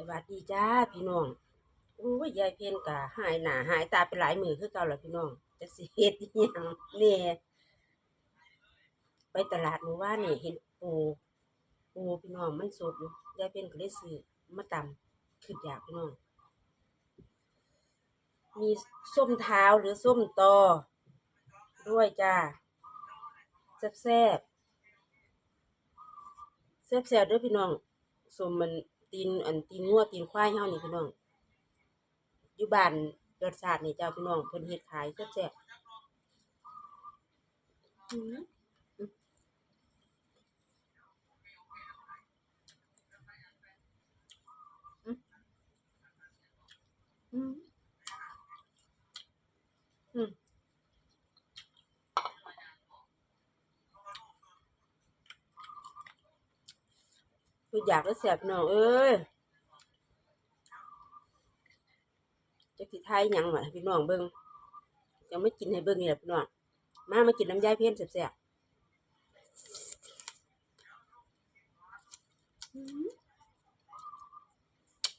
สวัสดีจ้าพี่น้องโอ้ยยายเพียนกะหายหนาหายตาไปหลายมือคือเก่าแล้วพี่น้องจักสิเฮ็ดยังแหน่ยไปตลาดมื่อวานนี่เห็นปูปูพี่น้องมันสดอยู่ยายเพียนก็เลยซื้อมาตำคืออยากพี่น้องมีส้มเท้าหรือส้มตอ ด้วยจ้าแซ่บๆแซ่บๆเด้อพี่น้องส้มมัน ตีนอันตีนงัวตีนควายเฮานี่พี่น้องอยู่บ้านรสชาตินี่เจ้าพี่น้องเพิ่นเฮ็ดขายแซ่บๆอืมอืมอืมอืม คืออยากแล้วแสบน้องเอ้ยจะกสิทายยังวะพี่น้องเบิ้งยังไม่กินให้เบิ้งนี่แหละพี่น้องมามากินน้ำยายเพี้ยนแสบ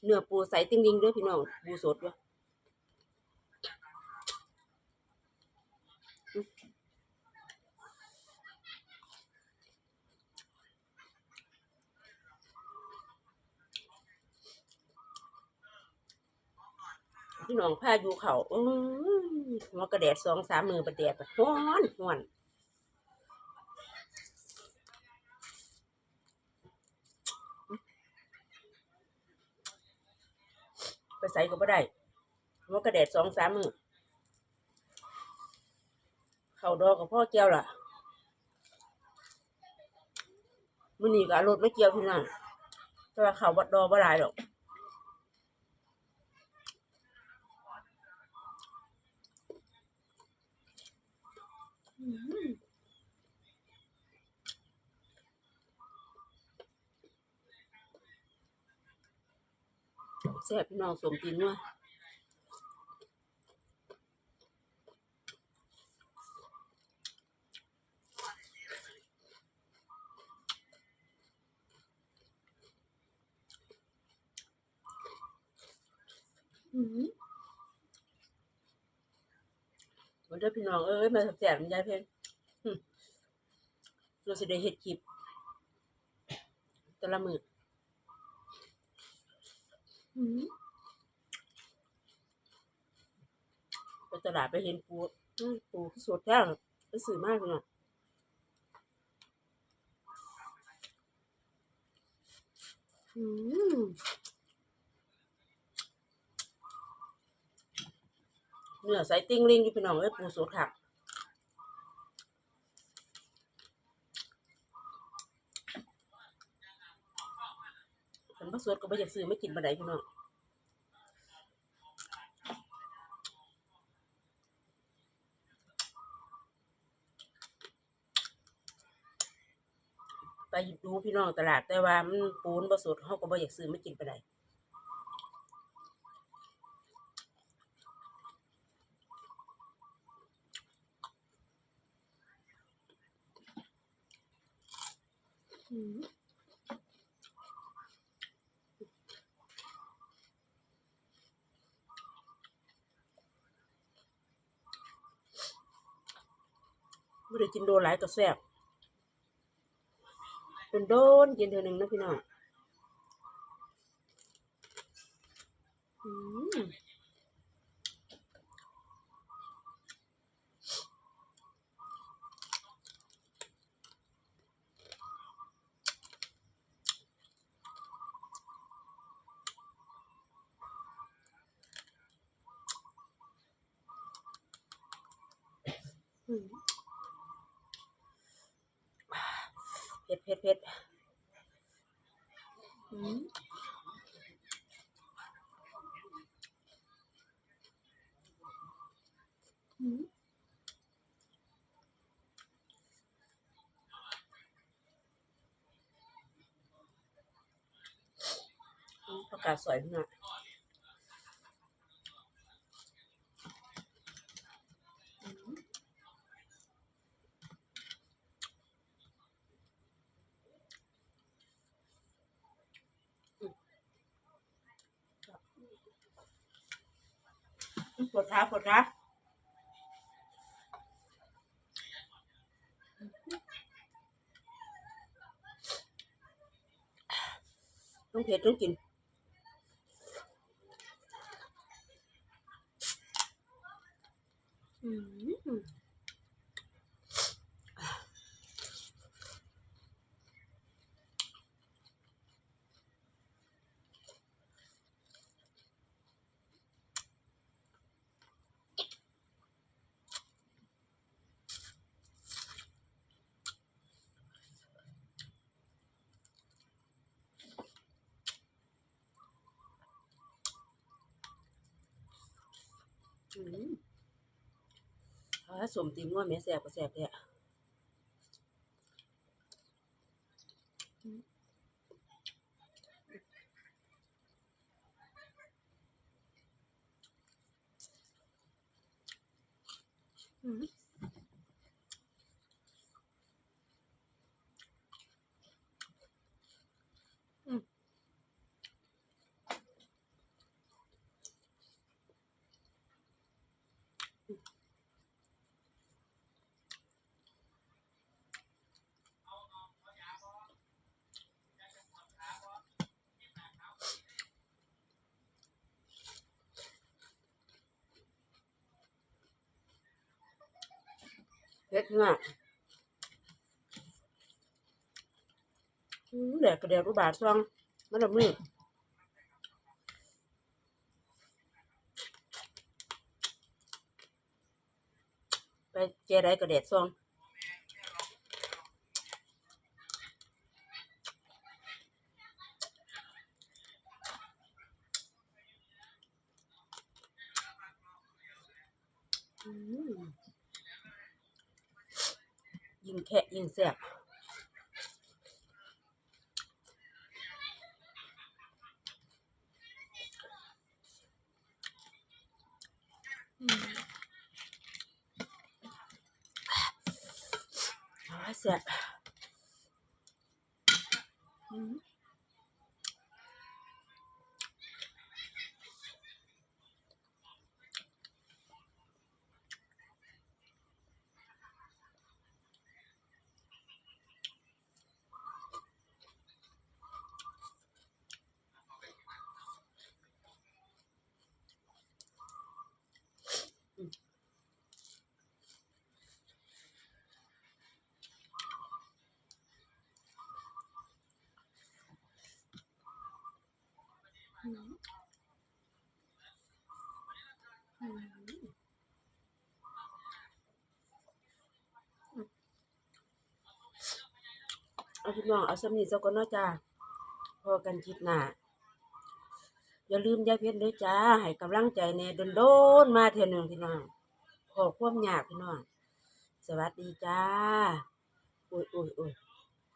เนื้อปูใสติ่งลิงด้วยพี่น้องปูสดด้วย น้องพาอยู่เขาอื้อหัวกระแดดสองสามมือประแดดร้อนร้อนไปใส่ก็บ่ได้หัวกระแดดสองสามมือเขาดอกับพ่อเกียวล่ะมื้อนี้ก็รถไม่เกี่ยวพี่น้องแต่ว่าเขาวัดดอบ่หลายหรอก แซ่บพี่น้องสมกินว่ะอืมวัน เด้อพี่น้องเอ้ยมาแซ่บมันยายเพนเราสิได้เฮ็ดคลิปแต่ละมืออืมไปตลาดไปเห็นปูปูสดแท้ไปซื้อมากเลยนะอืม เนื้อใส่ติ้งลิงอยู่พี่น้องเอ้ยปูสดค่ะเป็นผสดก็ไม่อยากซื้อไม่กินบันไดพี่น้องไปดูพี่น้องตลาดแต่ว่ามันปูนบ่สดเขาก็บ่อยากซื้อไม่กินไปไหนใดอืม ไม่ได้กินโดนหลายก็แซ่บเป็นโดนกินเท่านึงนะพี่น้องอืม เผ็ดเผ็ดเผ็ดอืมอืมประกาศสวยพี่อง ปวดขาปวดขาต้องเผ็ดต้องกินอืม ถ้าสมตีนว่าแม่แสบก็แสบเลยอะอืม เผ็ดมากแดกกระเดียกรูบาทซองมันละมือ ไปเจไรกระเด็ดซองยิงแคะยิงแสบ อ้าวแเอาพี่น้องเอาสำนีเจ้าก็นาจ้าพอกันคลิปหน้าอย่าลืมยายเพชรด้วยจ้า ให้กำลังใจแน่โดนมาเทื่อหนึ่งพี่น้อง ขอความยากพี่น้อง สวัสดีจ้าโอ้ยโอ้ยโอ้ย